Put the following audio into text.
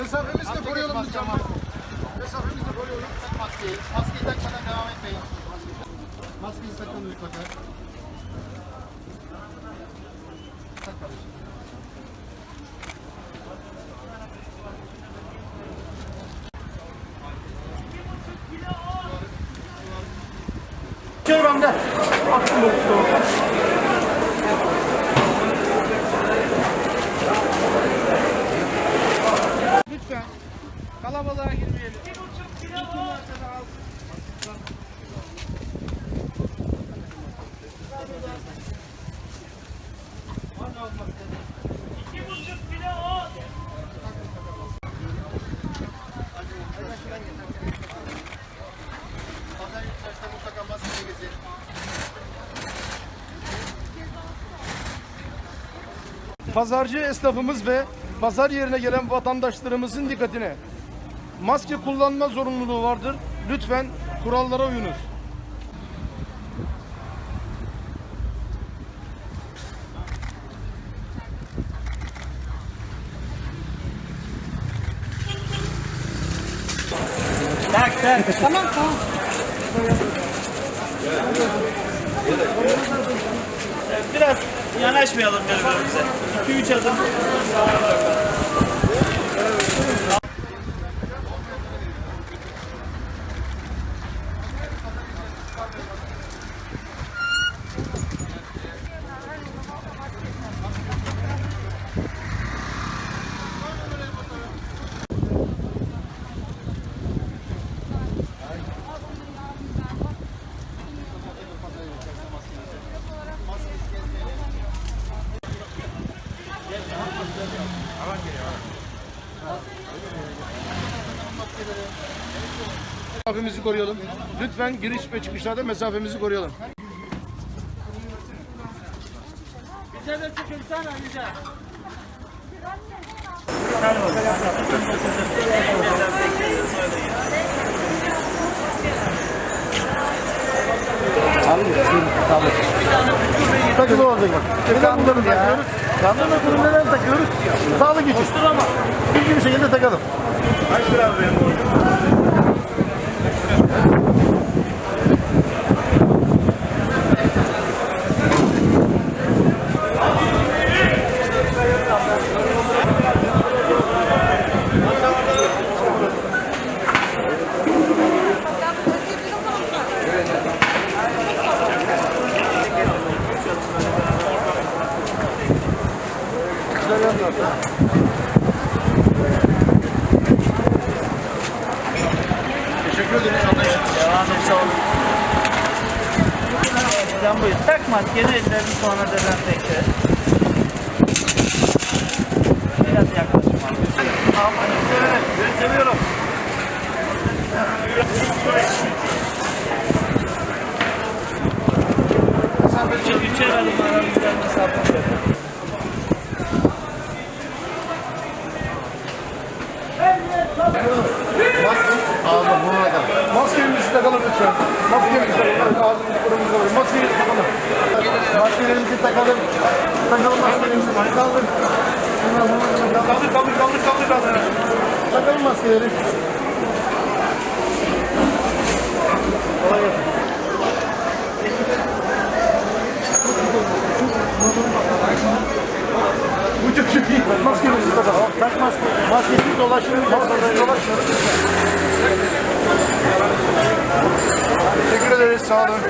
Mesafemizi de koruyalım lütfen. Mesafemizi de koruyalım. Maskeyi. Maskeyi takmadan devam etmeyin. Maskenizi takın mutlaka. Tak kardeşim. Şey bende. Lütfen kalabalığa girmeyelim. Pazar içerisinde mutlaka maskeyi gezin. Pazarcı esnafımız ve pazar yerine gelen vatandaşlarımızın dikkatine. Maske kullanma zorunluluğu vardır. Lütfen kurallara uyunuz. Biraz yanaşmayalım birbirimize. 2-3 adım Mesafemizi koruyalım. Lütfen giriş ve çıkışlarda mesafemizi koruyalım. Bize de çıkırsana bize. Takılı olacak bak. Kanunları takıyoruz. Kanunla kurumlarını takıyoruz. Sağlık için. ama. Bilgi bir şekilde takalım. Kaç lira benim Teşekkür ederiz. Devam et sağ olun. Sen buyur. Tak maskeni ellerini sonra dezenfekte. Biraz yaklaşım abi. Aman evet, ben seviyorum. Üçer, üçer adım aramızda mesafe yok. Maskemizi takalım lütfen. Maskemizi takalım. Ağzımızı burnumuzu takalım. Maskeyi takalım. Maskelerimizi takalım. Takalım maskelerimizi. Kaldır. Kaldır, kaldır, kaldır, kaldır, kaldır. Takalım maskeleri. Tak maske. Maskesiz dolaşmıyoruz. Maskesiz dolaşmıyoruz. Teşekkür ederiz. Sağ olun.